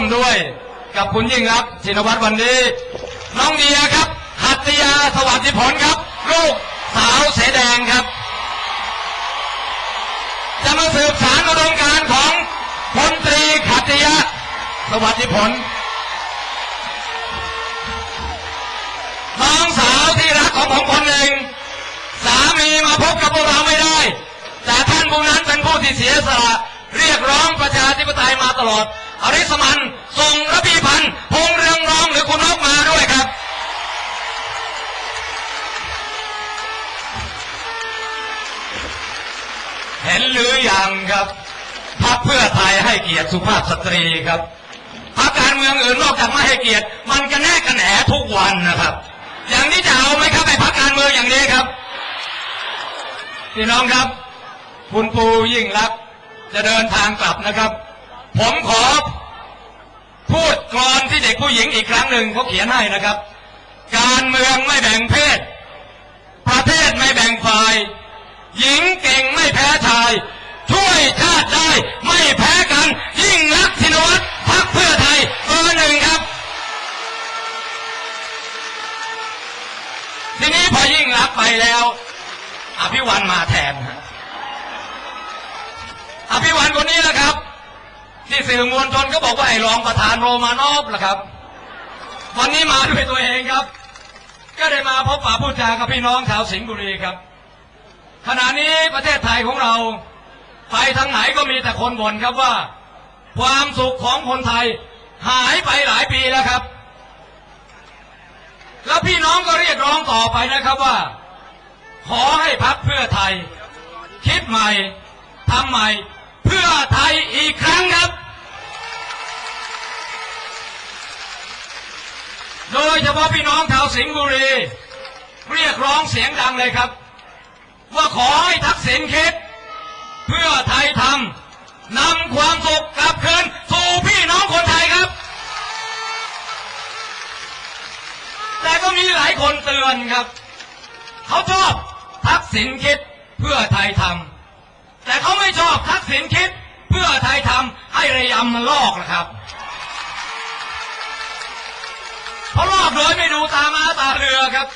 มด้วย กับคุณยิ่งรักชินวัตรวันนี้ น้องเดียครับหัตยาสวัสดิผลครับ ลูกสาวเสแดงครับ จะมาสืบสารอุดมการของพลตรีขัตยะสวัสดิผลน้องสาวที่รักของผมคนหนึ่งสามีมาพบกับพวกเราไม่ได้ แต่ท่านผู้นั้นเป็นผู้ที่เสียสละเรียกร้องประชาธิปไตยมาตลอด อริสมันส่งระพีพันธ์พงเรืองรองหรือคุณนกมาด้วยครับ เห็นหรือยังครับพักเพื่อไทยให้เกียรติสุภาพสตรีครับพักการเมืองอื่นนอกจากไม่ให้เกียรติ มันกันแน่กันแหนทุกวันนะครับ อย่างนี้จะเอาไหมครับไอ้พักการเมืองอย่างนี้ครับพี่น้องครับ คุณปูยิ่งรักจะเดินทางกลับนะครับ ผมขอพูดกรอนที่เด็กผู้หญิงอีกครั้งหนึ่งเขาเขียนให้นะครับ การเมืองไม่แบ่งเพศ ประเทศไม่แบ่งฝ่าย หญิงเก่งไม่แพ้ชาย ช่วยชาติได้ไม่แพ้กัน ยิ่งรักชินวัตรพักเพื่อไทยเบอร์หนึ่งครับ ทีนี้พอยิ่งรักไปแล้ว อภิวันมาแทนฮะอภิวันคนนี้แหละครับ ที่สื่อมวลชนก็บอกว่าไอ้รองประธานโรมานอฟล่ะครับ วันนี้มาด้วยตัวเองครับ ก็ได้มาพบปะพูดจากับพี่น้องชาวสิงห์บุรีครับ ขณะนี้ประเทศไทยของเราไปทางไหนก็มีแต่คนบ่นครับว่า ความสุขของคนไทยหายไปหลายปีแล้วครับ แล้วพี่น้องก็เรียกร้องต่อไปนะครับว่า ขอให้พักเพื่อไทย คิดใหม่ทำใหม่ เพื่อไทยอีกครั้งครับ โดยเฉพาะพี่น้องชาวสิงห์บุรี เรียกร้องเสียงดังเลยครับ ว่าขอให้ทักษิณคิด เพื่อไทยทำนำความสุขกลับคืนสู่พี่น้องคนไทยครับ แต่ก็มีหลายคนเตือนครับ เขาชอบทักษิณคิดเพื่อไทยทำ แต่เขาไม่ชอบทักษิณคิด เพื่อไทยทำให้ระยำมันลอกนะครับเพราะลอกโดยไม่ดูตามาตาเรือครับ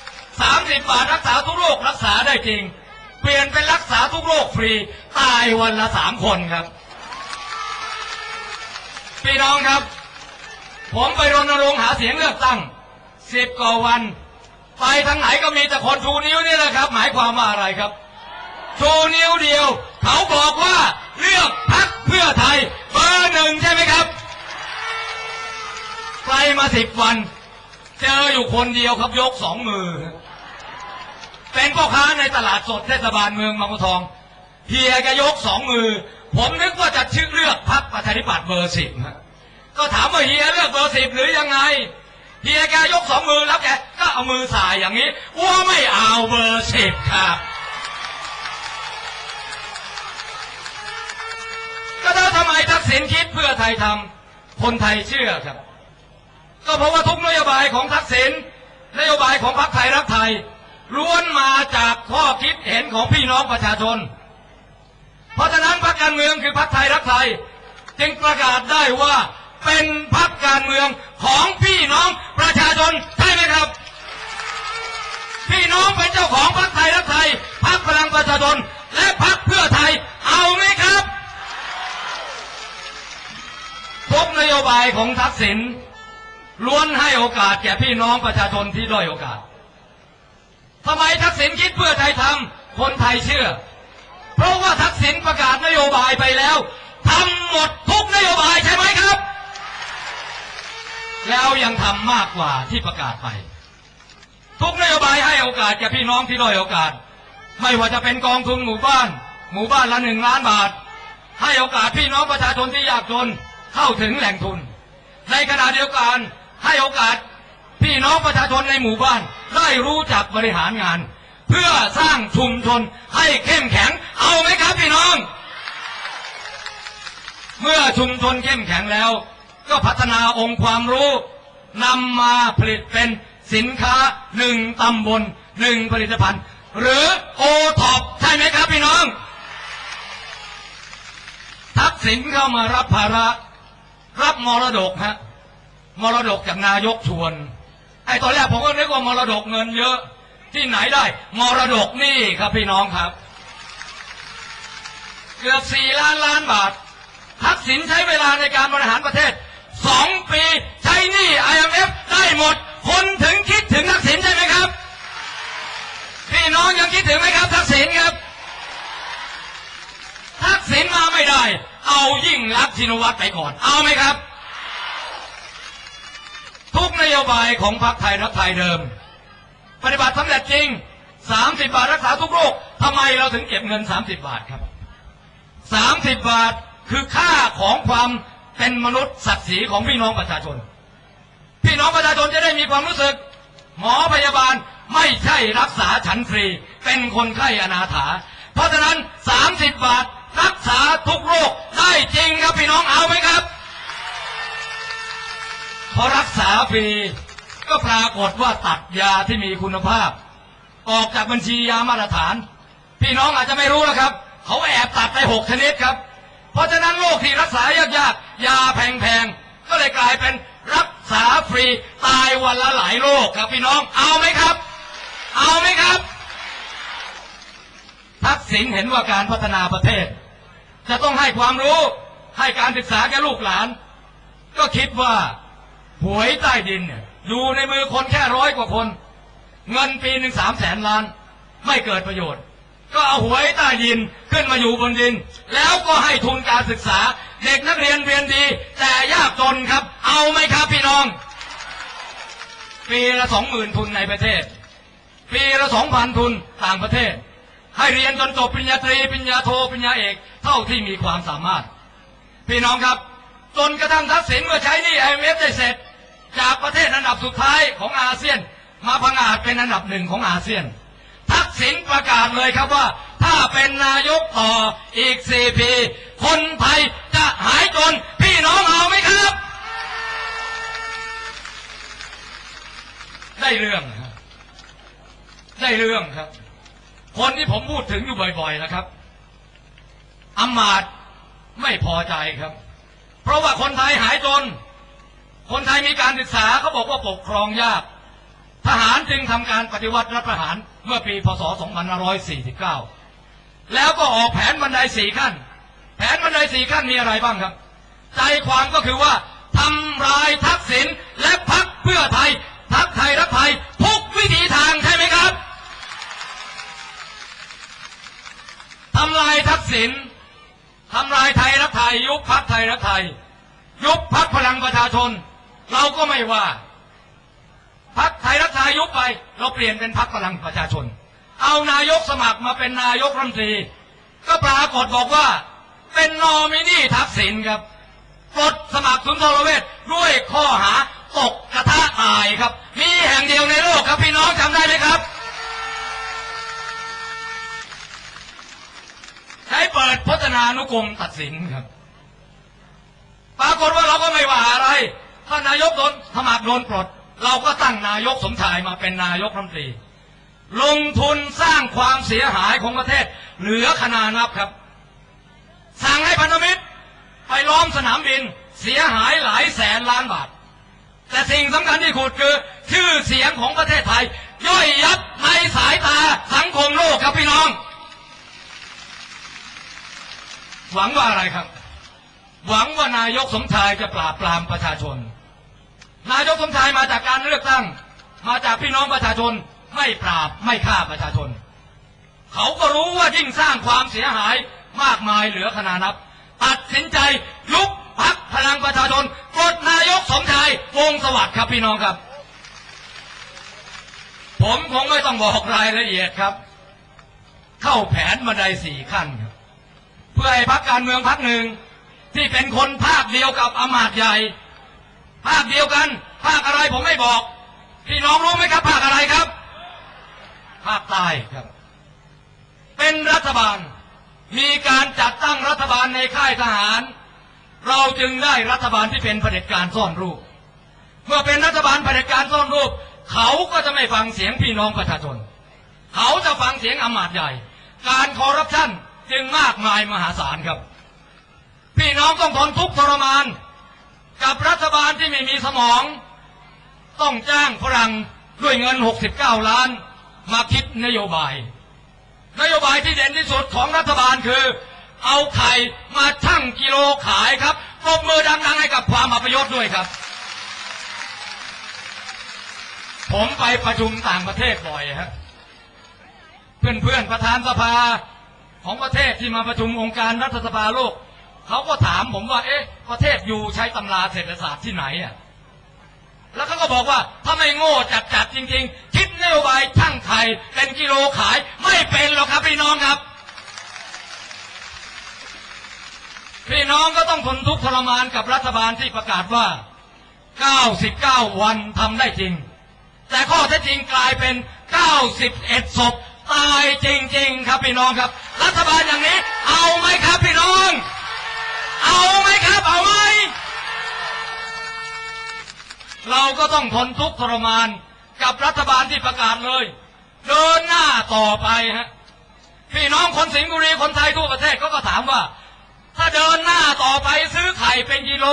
สามสิบบาทรักษาทุกโรครักษาได้จริง เปลี่ยนเป็นรักษาทุกโรคฟรี ตายวันละสามคนครับ พี่น้องครับ ผมไปรณรงค์หาเสียงเลือกตั้งสิบกว่าวัน ไปทางไหนก็มีแต่คนชูนิ้วนี่แหละครับ หมายความว่าอะไรครับ ชูนิ้วเดียว เขาบอกว่าเลือกพักเพื่อไทย เบอร์หนึ่งใช่ไหมครับ ไปมาสิบวัน เจออยู่คนเดียวครับยกสองมือ เป็นพ่อค้าในตลาดสดเทศบาลเมืองบางบัวทองเฮียแกยกสองมือ ผมนึกว่าจะชื่อเลือกพักประชาธิปัตย์เบอร์สิบก็ถามว่าเฮียเลือกเบอร์สิบหรือยังไงเฮียแกยกสองมือแล้วแกก็เอามือสายอย่างนี้ว่าไม่เอาเบอร์สิบครับ กษิณคิดเพื่อไทยทำคนไทยเชื่อครับ ก็เพราะว่าทุกนโยบายของทักษิณนโยบายของพรรคไทยรักไทยล้วนมาจากข้อคิดเห็นของพี่น้องประชาชน เพราะฉะนั้นพรรคการเมืองคือพรรคไทยรักไทย จึงประกาศได้ว่าเป็นพรรคการเมืองของพี่น้องประชาชนใช่ไหมครับ พี่น้องเป็นเจ้าของพรรคไทยรักไทยพรรคพลังประชาชนและพรรคเพื่อไทยเอาไหมครับ ทุกนโยบายของทักษิณล้วนให้โอกาสแก่พี่น้องประชาชนที่ด้อยโอกาสทำไมทักษิณคิดเพื่อไทยทำคนไทยเชื่อ เพราะว่าทักษิณประกาศนโยบายไปแล้วทำหมดทุกนโยบายใช่ไหมครับ แล้วยังทำมากกว่าที่ประกาศไป ทุกนโยบายให้โอกาสแก่พี่น้องที่ด้อยโอกาส ไม่ว่าจะเป็นกองทุนหมู่บ้าน หมู่บ้านละหนึ่งล้านบาท ให้โอกาสพี่น้องประชาชนที่ยากจน เข้าถึงแหล่งทุน ในขณะเดียวกันให้โอกาสพี่น้องประชาชนในหมู่บ้าน ได้รู้จักบริหารงาน เพื่อสร้างชุมชนให้เข้มแข็ง เอาไหมครับพี่น้อง เมื่อชุมชนเข้มแข็งแล้ว ก็พัฒนาองค์ความรู้นำมาผลิตเป็นสินค้าหนึ่งตำบลหนึ่งผลิตภัณฑ์ หรือโอท็อปใช่ไหมครับพี่น้อง ทักษิณเข้ามารับภาระ รับมรดกฮะมรดกจากนายกชวน ไอ้ตอนแรกผมก็นึกว่ามรดกเงินเยอะที่ไหนได้ มรดกนี่ครับพี่น้องครับ เกือบสี่ล้านล้านบาททักษิณใช้เวลาในการบริหารประเทศสองปีใช้หนี้ IMF ได้หมด คนถึงคิดถึงทักษิณใช่ไหมครับ พี่น้องยังคิดถึงไหมครับ ทักษิณครับ ทักษิณมาไม่ได้ เอายิ่งรักชินวัตรไปก่อน เอาไหมครับ ทุกนโยบายของพรรคไทยรักไทยเดิม ปฏิบัติสำเร็จจริง 30 บาทรักษาทุกโรคทำไมเราถึงเก็บเงิน 30 บาทครับ 30 บาทคือค่าของความเป็นมนุษย์ศักดิ์ศรีของพี่น้องประชาชน พี่น้องประชาชนจะได้มีความรู้สึก หมอพยาบาลไม่ใช่รักษาฉันฟรี เป็นคนไข้อนาถา เพราะฉะนั้น 30 บาท รักษาทุกโรคได้จริงครับพี่น้องเอาไหมครับ พอรักษาฟรีก็ปรากฏว่าตัดยาที่มีคุณภาพ ออกจากบัญชียามาตรฐาน พี่น้องอาจจะไม่รู้นะครับ เขาแอบตัดไปหกชนิดครับ เพราะฉะนั้นโรคที่รักษายากๆยาแพงๆก็เลยกลายเป็นรักษาฟรีตายวันละหลายโรคครับพี่น้องเอาไหมครับ เอาไหมครับทักษิณเห็นว่าการพัฒนาประเทศ จะต้องให้ความรู้ให้การศึกษาแก่ลูกหลาน ก็คิดว่าหวยใต้ดินเนี่ยอยู่ในมือคนแค่ร้อยกว่าคน เงินปีหนึ่งสามแสนล้าน ไม่เกิดประโยชน์ ก็เอาหวยใต้ดินขึ้นมาอยู่บนดิน แล้วก็ให้ทุนการศึกษา เด็กนักเรียนเรียนดี แต่ยากจนครับ เอาไหมครับพี่น้อง ปีละสองหมื่นทุนในประเทศ ปีละสองพันทุนต่างประเทศ ให้เรียนจนจบปริญญาตรีปริญญาโทปริญญาเอก เท่าที่มีความสามารถ พี่น้องครับ จนกระทั่งทักษิณเมื่อใช้นี่ IMF ได้เสร็จ จากประเทศอันดับสุดท้ายของอาเซียน มาพังอาจเป็นอันดับหนึ่งของอาเซียน ทักษิณประกาศเลยครับว่า ถ้าเป็นนายกต่ออีกสี่ปีคนไทยจะหายจนพี่น้องเอาไหมครับ ได้เรื่องครับได้เรื่องครับ คนที่ผมพูดถึงอยู่บ่อยๆนะครับอำมาตย์ไม่พอใจครับ เพราะว่าคนไทยหายจน คนไทยมีการศึกษาเขาบอกว่าปกครองยาก ทหารจึงทำการปฏิวัติรัฐประหารเมื่อปีพศ 2549 แล้วก็ออกแผนบันไดสี่ขั้น แผนบันไดสี่ขั้นมีอะไรบ้างครับ ใจความก็คือว่าทำลายทักษิณและพักเพื่อไทยทักไทยรักไทยทุกวิถีทางใช่ไหมครับำลายทักษิณทำลายไทยรักไทย ยุบพักไทยรักไทย ยุบพักพลังประชาชน เราก็ไม่ว่าพักไทยรักไทยยุบไป เราเปลี่ยนเป็นพักพลังประชาชน เอานายกสมัครมาเป็นนายกรัฐมนตรี ก็ปรากฏบอกว่า เป็นนอมินีทักษิณครับปลดสมัครสุนทรเวชด้วยข้อหาตกกระทะตายครับ มีแห่งเดียวในโลกครับพี่น้องจำได้ไหมครับ ใช้เปิดพจนานุกรมตัดสินครับ ปรากฏว่าเราก็ไม่ว่าอะไรถ้านายกโดนสมัครโดนปลด เราก็ตั้งนายกสมชายมาเป็นนายกรัฐมนตรี ลงทุนสร้างความเสียหายของประเทศ เหลือขนานับครับ สั่งให้พันธมิตรไปล้อมสนามบินเสียหายหลายแสนล้านบาท แต่สิ่งสำคัญที่ขุดคือ ชื่อเสียงของประเทศไทย ย่อยยับในสายตาสังคมโลกครับพี่น้อง หวังว่าอะไรครับ หวังว่านายกสมชายจะปราบปรามประชาชน นายกสมชายมาจากการเลือกตั้ง มาจากพี่น้องประชาชนไม่ปราบไม่ฆ่าประชาชน เขาก็รู้ว่ายิ่งสร้างความเสียหายมากมายเหลือขนานับ ตัดสินใจยุบพักพลังประชาชนกดนายกสมชายวงสวัสดิ์ครับพี่น้องครับ ผมคงไม่ต้องบอกรายละเอียดครับ เข้าแผนบันไดสี่ขั้นครับ เพื่อให้พักการเมืองพักหนึ่ง ที่เป็นคนภาคเดียวกับอมาตย์ใหญ่ ภาคเดียวกัน ภาคอะไรผมไม่บอก พี่น้องรู้ไหมครับภาคอะไรครับ ภาคใต้ครับ เป็นรัฐบาล มีการจัดตั้งรัฐบาลในค่ายทหาร เราจึงได้รัฐบาลที่เป็นเผด็จการซ่อนรูป เมื่อเป็นรัฐบาลเผด็จการซ่อนรูป เขาก็จะไม่ฟังเสียงพี่น้องประชาชน เขาจะฟังเสียงอมาตย์ใหญ่ การคอร์รัปชัน จึงมากมายมหาศาลครับ พี่น้องต้องทนทุกข์ทรมาน กับรัฐบาลที่ไม่มีสมอง ต้องจ้างฝรั่งด้วยเงิน 69 ล้าน มาคิดนโยบาย นโยบายที่เด่นที่สุดของรัฐบาลคือ เอาไข่มาชั่งกิโลขายครับปรบมือดังๆให้กับความอัปยศด้วยครับ ผมไปประชุมต่างประเทศบ่อยฮะเพื่อนๆประธานสภา ของประเทศที่มาประชุมองค์การรัฐสภาโลกเขาก็ถามผมว่า เอ๊ะ ประเทศอยู่ใช้ตำราเศรษฐศาสตร์ที่ไหนอะแล้วเขาก็บอกว่าถ้าไม่โง่จัดๆจริง ๆ คิดนโยบายช่างไข่เป็นกิโลขายไม่เป็นหรอกครับพี่น้องครับ พี่น้องก็ต้องทนทุกข์ทรมานกับรัฐบาลที่ประกาศว่า 99 วันทำได้จริง แต่ข้อเท็จจริงกลายเป็น 91ศพ ตายจริง ๆ ครับพี่น้องครับ รัฐบาลอย่างนี้ เอาไหมครับพี่น้อง เอาไหมครับเอาไหมเราก็ต้องทนทุกข์ทรมานกับรัฐบาลที่ประกาศเลย เดินหน้าต่อไปฮะพี่น้องคนสิงห์บุรีคนไทยทั่วประเทศเขาก็ถามว่า ถ้าเดินหน้าต่อไปซื้อไข่เป็นกิโล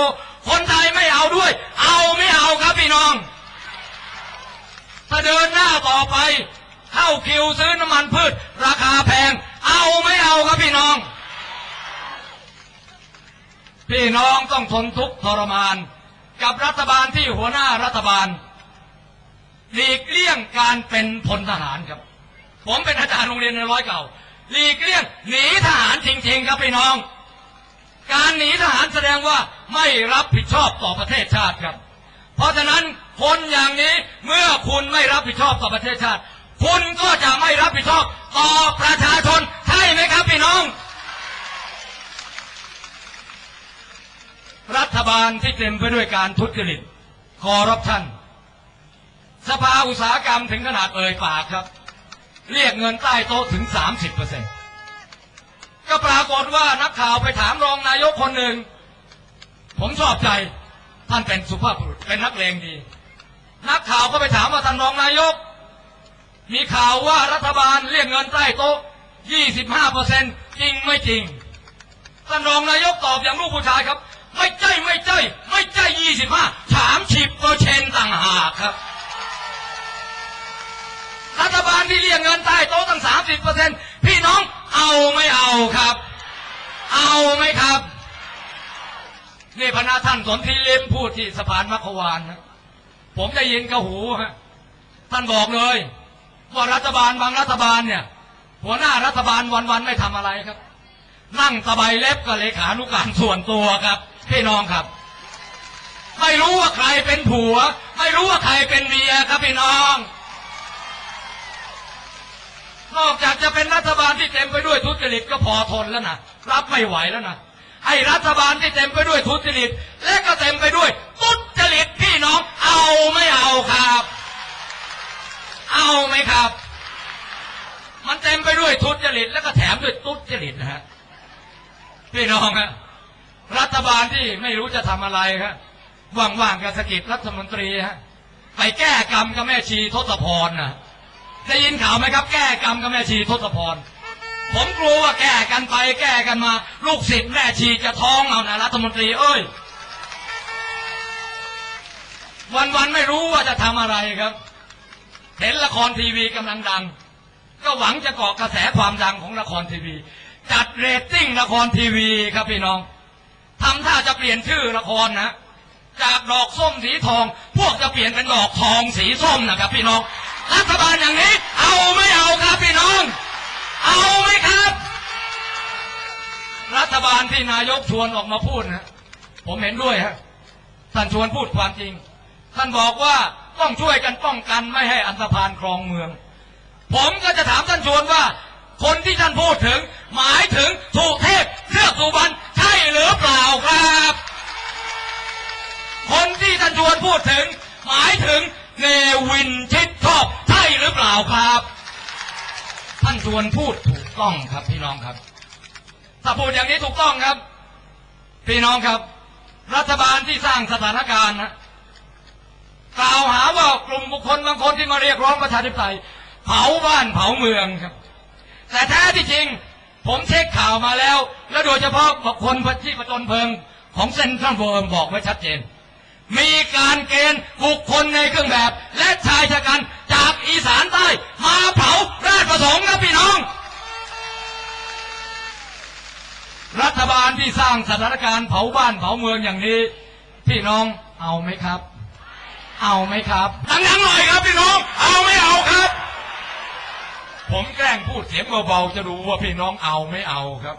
คนไทยไม่เอาด้วย เอาไม่เอาครับพี่น้อง ถ้าเดินหน้าต่อไป เข้าคิวซื้อน้ำมันพืช ราคาแพง เอาไม่เอาครับพี่น้อง พี่น้องต้องทนทุกข์ทรมาน กับรัฐบาลที่หัวหน้ารัฐบาลหลีกเลี่ยงการเป็นพลทหารครับ ผมเป็นอาจารย์โรงเรียนในร้อยเก่าหลีกเลี่ยงหนีทหารจริงๆครับพี่น้อง การหนีทหารแสดงว่าไม่รับผิดชอบต่อประเทศชาติครับ เพราะฉะนั้นคนอย่างนี้เมื่อคุณไม่รับผิดชอบต่อประเทศชาติ คุณก็จะไม่รับผิดชอบต่อประชาชนใช่ไหมครับพี่น้อง รัฐบาลที่เต็มไปด้วยการทุจริตคอร์รัปชันสภาอุตสาหกรรมถึงขนาดเอ่ยปากครับ เรียกเงินใต้โต๊ะถึง 30เปอร์เซ็นก็ปรากฏว่านักข่าวไปถามรองนายกคนหนึ่ง ผมชอบใจท่านเป็นสุภาพบุรุษเป็นนักเลงดี นักข่าวก็ไปถามว่าท่านรองนายก มีข่าวว่ารัฐบาลเรียกเงินใต้โต๊ะ 25เปอร์เซ็นจริงไม่จริง ท่านรองนายกตอบอย่างลูกผู้ชายครับ ไม่ใช่ไม่ใช่ไม่ใช่ยี่สิบห้ามสิบเปอร์เซ็นต่างหากครับ รัฐบาลที่เรียกเงินใต้โต๊ะตั้งสามสิบเปอร์เซ็นพี่น้องเอาไม่เอาครับ เอาไหมครับ นี่พระท่านสนธิลิมพูดที่สะพานมัคควานนะผมได้ยินกระหูฮะท่านบอกเลย ว่ารัฐบาลบางรัฐบาลเนี่ย หัวหน้ารัฐบาลวันๆไม่ทำอะไรครับ นั่งสบายเล็บกับเลขานุการส่วนตัวครับพี่น้องครับ ไม่รู้ว่าใครเป็นผัว ไม่รู้ว่าใครเป็นเมียครับพี่น้อง นอกจากจะเป็นรัฐบาลที่เต็มไปด้วยทุจริตก็พอทนแล้วนะรับไม่ไหวแล้วนะไอ้รัฐบาลที่เต็มไปด้วยทุจริตและก็เต็มไปด้วย ทุจริตพี่น้องเอาไม่เอาครับ เอาไหมครับ มันเต็มไปด้วยทุจริตแล้วก็แถมด้วยทุจริตนะฮะพี่น้องฮะรัฐบาลที่ไม่รู้จะทำอะไรครับว่างๆกับสกิจรัฐมนตรีฮะไปแก้กรรมกับแม่ชีทศพรนะได้ยินข่าวไหมครับ แก้กรรมกับแม่ชีทศพร ผมกลัวว่าแก้กันไปแก้กันมา ลูกศิษย์แม่ชีจะท้องเอานะรัฐมนตรีเอ้ยวันๆไม่รู้ว่าจะทำอะไรครับ เห็นละครทีวีกำลังดัง ก็หวังจะเกาะกระแสความดังของละครทีวี จัดเรตติ้งละครทีวีครับพี่น้องทำท่าจะเปลี่ยนชื่อละครนะจากดอกส้มสีทอง พวกจะเปลี่ยนเป็นดอกทองสีส้มนะครับ พี่น้องรัฐบาลอย่างนี้ เอาไม่เอาครับพี่น้อง เอาไหมครับ รัฐบาลที่นายกชวนออกมาพูดนะผมเห็นด้วยฮะท่านชวนพูดความจริง ท่านบอกว่า ต้องช่วยกันป้องกันไม่ให้อันธพาลครองเมือง ผมก็จะถามท่านชวนว่า คนที่ท่านพูดถึง หมายถึงสุเทพเทือกสุบรรณใช่หรือเปล่าครับ คนที่ท่านชวนพูดถึง หมายถึงเนวินชิดชอบใช่หรือเปล่าครับ ท่านชวนพูดถูกต้องครับพี่น้องครับถ้าพูดอย่างนี้ถูกต้องครับ พี่น้องครับ รัฐบาลที่สร้างสถานการณ์นะ กล่าวหาว่ากลุ่มบุคคลบางคนที่มาเรียกร้องประชาธิปไตยเผาบ้านเผาเมืองครับ แต่แท้ที่จริง ผมเช็คข่าวมาแล้ว และโดยเฉพาะบุคคลที่ประจนเพลิงของเซนทรัลเวิร์มบอกไว้ชัดเจน มีการเกณฑ์บุคคลในเครื่องแบบ และชายชะกันจากอีสานใต้มาเผาราชประสงค์ครับพี่น้อง รัฐบาลที่สร้างสถานการณ์เผาบ้านเผาเมืองอย่างนี้ พี่น้องเอาไหมครับ เอาไหมครับ ดังๆหน่อยครับพี่น้อง เอาไม่เอาครับ ผมแกล้งพูดเสียงเบาๆจะดูว่าพี่น้องเอาไม่เอาครับ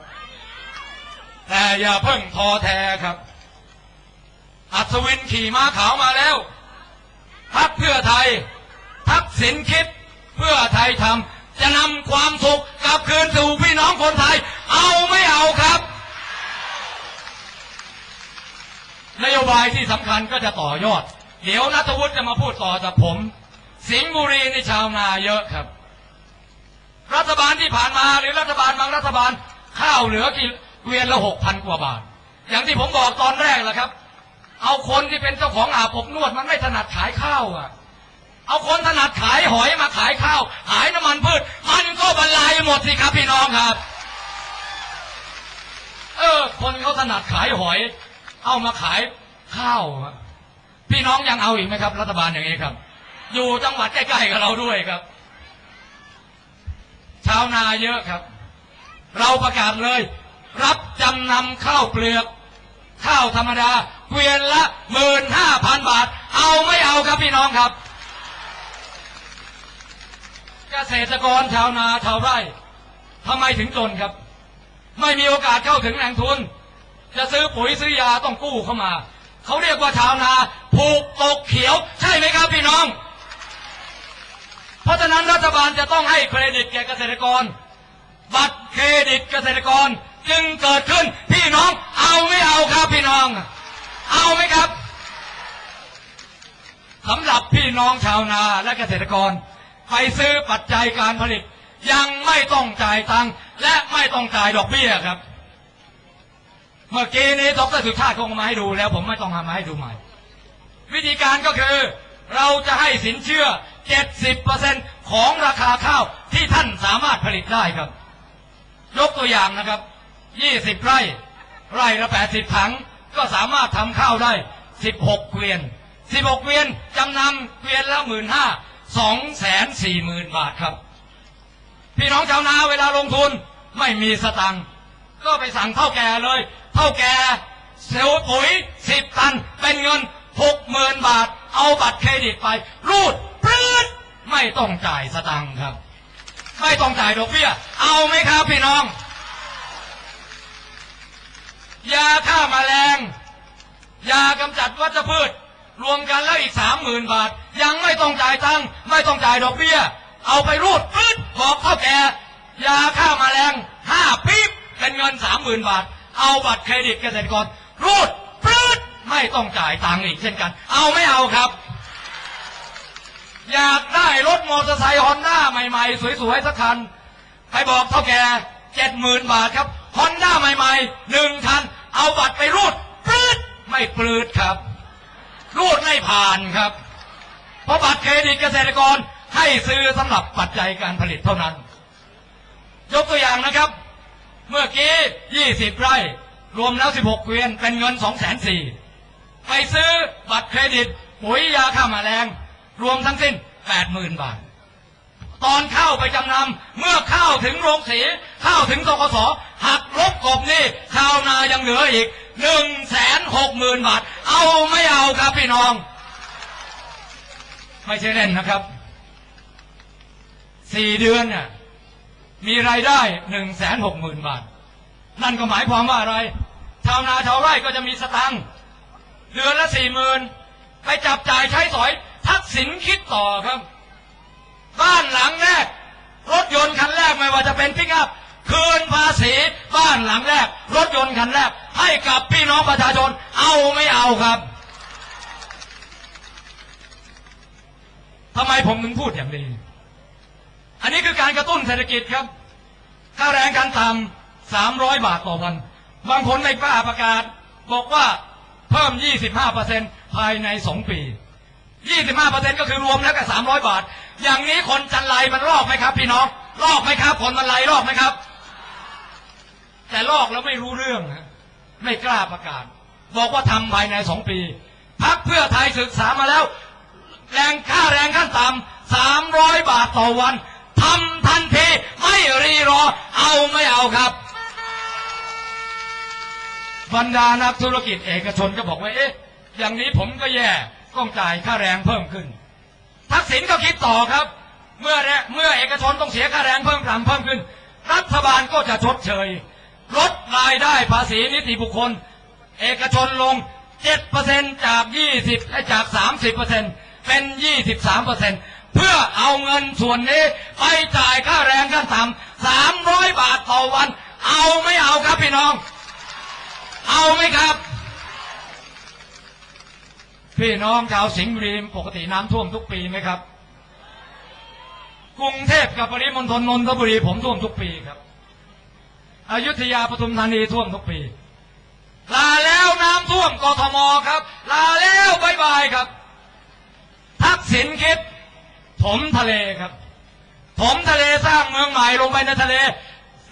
แต่อย่าเพิ่งท้อแท้ครับ อัศวินขี่ม้าขาวมาแล้วพักเพื่อไทยทักษิณคิดเพื่อไทยทำจะนำความสุขกลับคืนสู่พี่น้องคนไทย เอาไม่เอาครับนโยบายที่สำคัญก็จะต่อยอด เดี๋ยวนัทวุฒิจะมาพูดต่อจากผม สิงห์บุรีนี่ชาวนาเยอะครับ รัฐบาลที่ผ่านมาหรือรัฐบาลบางรัฐบาลข้าวเหลือกี่เกวียนละหกพันกว่าบาท อย่างที่ผมบอกตอนแรกแหละครับ เอาคนที่เป็นเจ้าของอาบอบนวดมันไม่ถนัดขายข้าวอะ เอาคนถนัดขายหอยมาขายข้าวขายน้ำมันพืชมันก็บรรลัยหมดสิครับพี่น้องครับ เออ คนเขาถนัดขายหอย เอามาขายข้าวอะ พี่น้องยังเอาอีกไหมครับ รัฐบาลอย่างนี้ครับ อยู่จังหวัดใกล้ๆกับเราด้วยครับ ชาวนาเยอะครับ เราประกาศเลย รับจำนำข้าวเปลือก ข้าวธรรมดาเกวียนละหมื่นห้าพันบาท เอาไม่เอาครับพี่น้องครับ เกษตรกรชาวนาชาวไร่ทำไมถึงจนครับ ไม่มีโอกาสเข้าถึงแหล่งทุน จะซื้อปุ๋ยซื้อยาต้องกู้เข้ามา เขาเรียกว่าชาวนาผูกตกเขียว ใช่ไหมครับพี่น้อง เพราะฉะนั้นรัฐบาลจะต้องให้เครดิตแก่เกษตรกร บัตรเครดิตเกษตรกรจึงเกิดขึ้นพี่น้อง เอาไม่เอาครับพี่น้อง เอาไหมครับสำหรับพี่น้องชาวนาและเกษตรกรไปซื้อปัจจัยการผลิต ยังไม่ต้องจ่ายตังค์และไม่ต้องจ่ายดอกเบี้ยครับ เมื่อกี้นี้ดรสุชาติคงเอามาให้ดูแล้ว ผมไม่ต้องทำมาให้ดูใหม่ วิธีการก็คือเราจะให้สินเชื่อ 70%ของราคาข้าวที่ท่านสามารถผลิตได้ครับ ยกตัวอย่างนะครับ 20 ไร่ ไร่ละ 80 ถัง ก็สามารถทำข้าวได้ 16 เกวียน 16 เกวียนจำนำเกวียนละหมื่นห้าสองแสนสี่หมื่นบาทครับ พี่น้องชาวนาเวลาลงทุนไม่มีสตังก็ไปสั่งเท่าแก่เลย เท่าแก่เซลล์ปุ๋ยสิบตัน เป็นเงินหกหมื่นบาท เอาบัตรเครดิตไป รูดปลื้ดไม่ต้องจ่ายสตังค์ครับ ไม่ต้องจ่ายดอกเบี้ย เอาไหมครับพี่น้อง ยาฆ่าแมลง ยากำจัดวัชพืช รวมกันแล้วอีกสามหมื่นบาท ยังไม่ต้องจ่ายตังค์ไม่ต้องจ่ายดอกเบี้ย เอาไปรูดปื๊ดบอกเท่าแก่ยาฆ่าแมลงห้าปี๊บเป็นเงินสามหมื่นบาท เอาบัตรเครดิตเกษตรกรรูดปื๊ดไม่ต้องจ่ายตังค์อีกเช่นกัน เอาไม่เอาครับ อยากได้รถมอเตอร์ไซค์ฮอนด้าใหม่ๆ สวยๆ สักคัน ไปบอกเท่าแก่เจ็ดหมื่นบาทครับฮอนด้าใหม่ๆหนึ่งคัน เอาบัตรไปรูดปลื้ดไม่ปลื้ดครับ รูดไม่ผ่านครับ เพราะบัตรเครดิตเกษตรกรให้ซื้อสำหรับปัจจัยการผลิตเท่านั้น ยกตัวอย่างนะครับ เมื่อกี้20ไร่ รวมแล้ว16เกวียนเป็นเงิน2 4 0 0 0ไปซื้อบัตรเครดิตปุ๋ยยาฆ่าแมลง รวมทั้งสิ้น80,000บาท ตอนเข้าไปจำนำเมื่อเข้าถึงโรงสีเข้าถึงตกสหักลบกบนี่ชาวนายังเหลืออีกหนึ่งแสนหกหมื่นบาท เอาไม่เอาครับพี่น้อง ไม่ใช่เล่นนะครับสี่เดือนเนี่ย มีรายได้หนึ่งแสนหกหมื่นบาท นั่นก็หมายความว่าอะไร ชาวนาชาวไร่ก็จะมีสตังค์เดือนละสี่หมื่นไปจับจ่ายใช้สอย ทักษิณคิดต่อครับ บ้านหลังแรก รถยนต์คันแรกไม่ว่าจะเป็นพิกอัพคืนภาษีบ้านหลังแรก รถยนต์คันแรก ให้กับพี่น้องประชาชน เอาไม่เอาครับทำไมผมถึงพูดอย่างนี้ อันนี้คือการกระตุ้นเศรษฐกิจครับ ค่าแรงการต่ำสามร้อยบาทต่อวัน บางคนไม่กล้าประกาศ บอกว่าเพิ่ม 25%ภายในสองปี 25%ก็คือรวมแล้วก็300 บาท อย่างนี้คนจันไรมันลอกไหมครับ พี่น้อง ลอกไหมครับ คนมันไรลอกไหมครับ แต่ลอกแล้วไม่รู้เรื่องนะไม่กล้าประกาศ บอกว่าทำภายในสองปี พักเพื่อไทยศึกษามาแล้ว แรงค่าแรงขั้นต่ำสามร้อยบาทต่อวัน ทำทันที ไม่รีรอ เอาไม่เอาครับ บรรดานักธุรกิจเอกชนก็บอกว่าเอ๊ะ อย่างนี้ผมก็แย่ต้องจ่ายค่าแรงเพิ่มขึ้น ทักษิณก็คิดต่อครับ เมื่อเมื่อเอกชนต้องเสียค่าแรงเพิ่มต่ำเพิ่มขึ้น รัฐบาลก็จะชดเชย ลดรายได้ภาษีนิติบุคคล เอกชนลง 7%จาก 20 จาก 30%เป็น 23% เพื่อเอาเงินส่วนนี้ ไปจ่ายค่าแรงขั้นต่ำ300บาทต่อวัน เอาไม่เอาครับพี่น้อง เอาไหมครับ พี่น้องชาวสิงห์บุรีปกติน้ำท่วมทุกปีไหมครับ กรุงเทพกับปริมณฑลนนทบุรีผมท่วมทุกปีครับอยุธยาปทุมธานีท่วมทุกปี ลาแล้วน้ำท่วมกทมครับ ลาแล้วบายบายครับ ทักษิณคิด ถมทะเลครับ ถมทะเลสร้างเมืองใหม่ลงไปในทะเล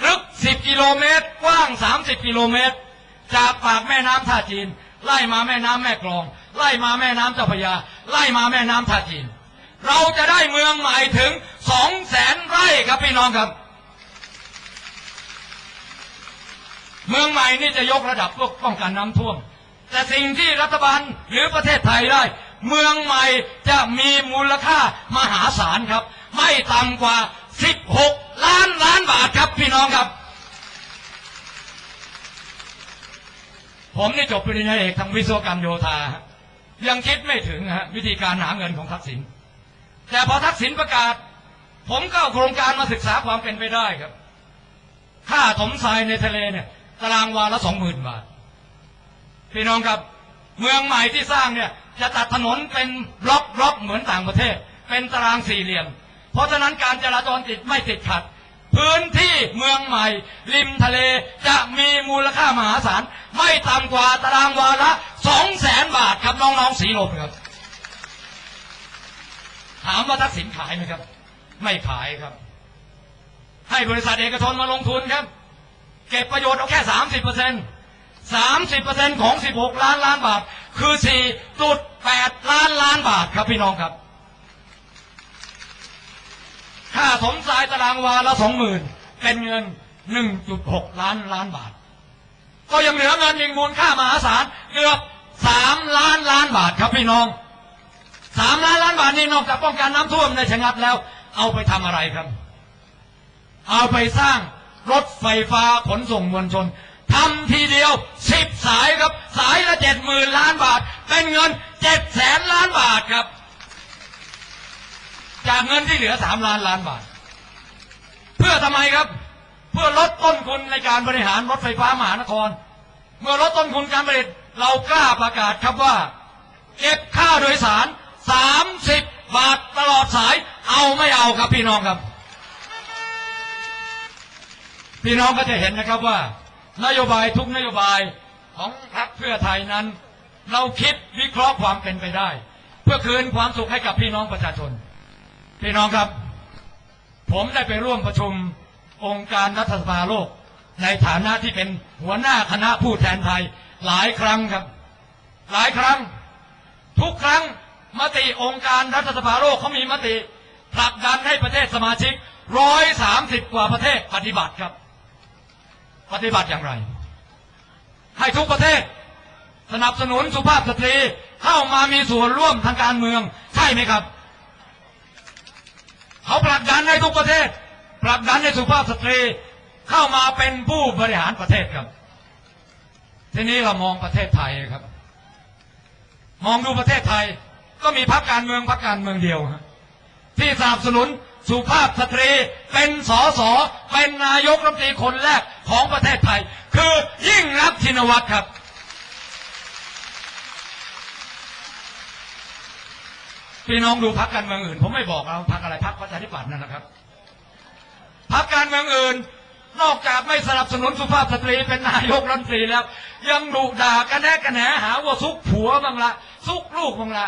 ลึก10กิโลเมตร กว้าง30กิโลเมตร จากปากแม่น้ำท่าจีน ไล่มาแม่น้ำแม่กลอง ไล่มาแม่น้ำเจ้าพระยา ไล่มาแม่น้ำท่าจีน เราจะได้เมืองใหม่ถึงสองแสนไร่ครับพี่น้องครับ เมืองใหม่นี่จะยกระดับพวกป้องกันน้ำท่วม แต่สิ่งที่รัฐบาลหรือประเทศไทยได้ เมืองใหม่จะมีมูลค่ามหาศาลครับ ไม่ต่ำกว่า 16 ล้านล้านบาทครับพี่น้องครับ ผมนี่จบปริญญาเอกทางวิศวกรรมโยธา ยังคิดไม่ถึงฮะวิธีการหาเงินของทักษิณแต่พอทักษิณประกาศ ผมก็เอาโครงการมาศึกษาความเป็นไปได้ครับ ค่าถมทรายในทะเลเนี่ยตารางวาละสองหมื่นบาท พี่น้องครับ เมืองใหม่ที่สร้างเนี่ยจะตัดถนนเป็นบล็อกบล็อกเหมือนต่างประเทศ เป็นตารางสี่เหลี่ยม เพราะฉะนั้นการจราจรติดไม่ติดขัด พื้นที่เมืองใหม่ ริมทะเลจะมีมูลค่ามหาศาล ไม่ต่ำกว่าตารางวาละสองแสนบาทครับน้องๆสีลมครับ ถามว่าทักษิณขายไหมครับ ไม่ขายครับ ให้บริษัทเอกชนมาลงทุนครับ เก็บประโยชน์เอาแค่สามสิบเปอร์เซ็นต์ สามสิบเปอร์เซ็นต์ของสิบหกล้านล้านบาท คือสี่จุดแปดล้านล้านบาทครับพี่น้องครับ ค่าถมทรายตารางวาละสองหมื่นเป็นเงินหนึ่งจุดหกล้านล้านบาท ก็ยังเหลือเงินอีกมูลค่ามหาศาลเกือบสามล้านล้านบาทครับพี่น้องสามล้านล้านบาทนี่นอกจากป้องกันน้ำท่วมในชะงัดแล้ว เอาไปทำอะไรครับ เอาไปสร้างรถไฟฟ้าขนส่งมวลชน ทำทีเดียวสิบสายครับ สายละเจ็ดหมื่นล้านบาท เป็นเงินเจ็ดแสนล้านบาทครับ จากเงินที่เหลือสามล้านล้านบาท เพื่อทำไมครับ เพื่อลดต้นทุนในการบริหารรถไฟฟ้ามหานคร เมื่อลดต้นทุนการผลิตเรากล้าประกาศครับว่า เก็บค่าโดยสารสามสิบบาทตลอดสายเอาไม่เอาครับพี่น้องครับ พี่น้องก็จะเห็นนะครับว่า นโยบายทุกนโยบายของพรรคเพื่อไทยนั้น เราคิดวิเคราะห์ความเป็นไปได้ เพื่อคืนความสุขให้กับพี่น้องประชาชน พี่น้องครับ ผมได้ไปร่วมประชุมองค์การรัฐสภาโลก ในฐานะที่เป็นหัวหน้าคณะผู้แทนไทยหลายครั้งครับ หลายครั้ง ทุกครั้งมติองค์การรัฐสภาโลกเขามีมติผลักดันให้ประเทศสมาชิกร้อยสามสิบกว่าประเทศปฏิบัติครับ ปฏิบัติอย่างไร ให้ทุกประเทศ สนับสนุนสุภาพสตรีเข้ามามีส่วนร่วมทางการเมือง ใช่ไหมครับ เขาผลักดันให้ทุกประเทศผลักดันให้สุภาพสตรีเข้ามาเป็นผู้บริหารประเทศครับ ทีนี้เรามองประเทศไทยครับ มองดูประเทศไทย ก็มีพรรคการเมืองพรรคการเมืองเดียวที่สนับสนุน สุภาพสตรี เป็นสสเป็นนายกรัฐมนตรีคนแรกของประเทศไทย คือยิ่งรักชินวัตรครับ พี่น้องดูพรรคการเมืองอื่น ผมไม่บอกเราพรรคอะไรพรรคประชาธิปัตย์นั่นนะครับพรรคการเมืองอื่น นอกจากไม่สนับสนุนสุภาพสตรีเป็นนายกรัฐมนตรีแล้ว ยังดุด่ากันแน่กันแหนหาว่าซุกผัวบ้างละซุกลูกบ้างละ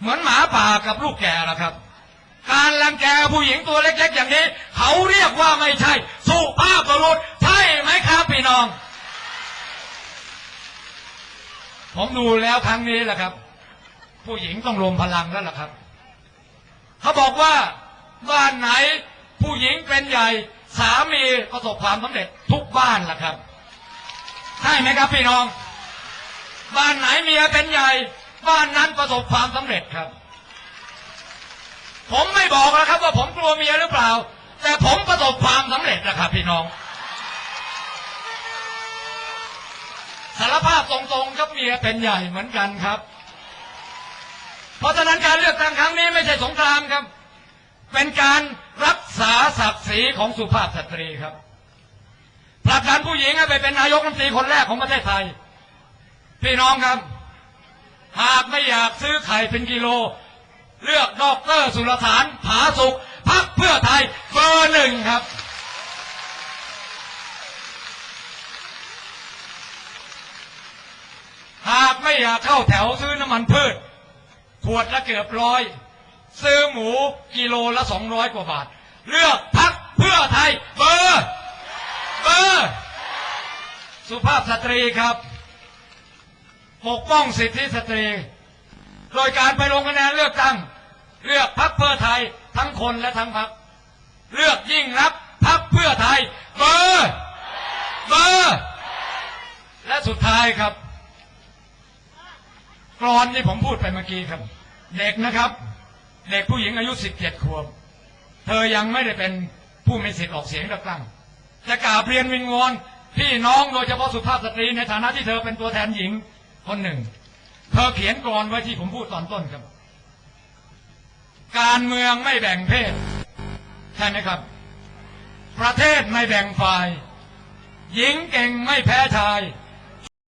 เหมือนหมาป่ากับลูกแก่ละครับ การรังแกผู้หญิงตัวเล็กๆ อย่างนี้ เขาเรียกว่าไม่ใช่ สุภาพบุรุษใช่ไหมครับพี่น้อง ผมดูแล้วครั้งนี้แหละครับ ผู้หญิงต้องรวมพลังแล้วล่ะครับ เขาบอกว่าบ้านไหนผู้หญิงเป็นใหญ่ สามีประสบความสำเร็จทุกบ้านล่ะครับใช่ไหมครับพี่น้อง บ้านไหนเมียเป็นใหญ่ บ้านนั้นประสบความสำเร็จครับ ผมไม่บอกแล้วครับ ว่าผมกลัวเมียหรือเปล่า แต่ผมประสบความสำเร็จนะครับพี่น้องสารภาพตรงๆครับเมียเป็นใหญ่เหมือนกันครับ เพราะฉะนั้นการเลือกตั้งครั้งนี้ไม่ใช่สงครามครับ เป็นการรักษาศักดิ์ศรีของสุภาพสตรีครับผลักดันผู้หญิงให้ไปเป็นนายกรัฐมนตรีคนแรกของประเทศไทย พี่น้องครับ หากไม่อยากซื้อไข่เป็นกิโล เลือกดอกเตอรสุรสารผาสุกพักเพื่อไทยเบอร์หนึ่งครับ หากไม่อยากเข้าแถวซื้อน้ำมันพืช ขวดละเกือบร้อย ซื้อหมูกิโลละสองร้อยกว่าบาท เลือกพักเพื่อไทยเบอร์เบอร์สุภาพสตรีครับ ปกป้องสิทธิสตรี โดยการไปลงคะแนนเลือกตั้ง เลือกพักเพื่อไทยทั้งคนและทั้งพักเลือกยิ่งรักษณ์พักเพื่อไทยเบอร์เบอร์และสุดท้ายครับกรอนที่ผมพูดไปเมื่อกี้ครับ เด็กนะครับ เด็กผู้หญิงอายุ17ขวบ เธอยังไม่ได้เป็นผู้มีสิทธิ์ออกเสียงเลือกตั้งจะกราบเรียนวิงวอนพี่น้องโดยเฉพาะสุภาพสตรีในฐานะที่เธอเป็นตัวแทนหญิงคนหนึ่ง เธอเขียนกรอนไว้ที่ผมพูดตอนต้นครับ การเมืองไม่แบ่งเพศ ใช่ไหมครับ ประเทศไม่แบ่งฝ่าย หญิงเก่งไม่แพ้ชาย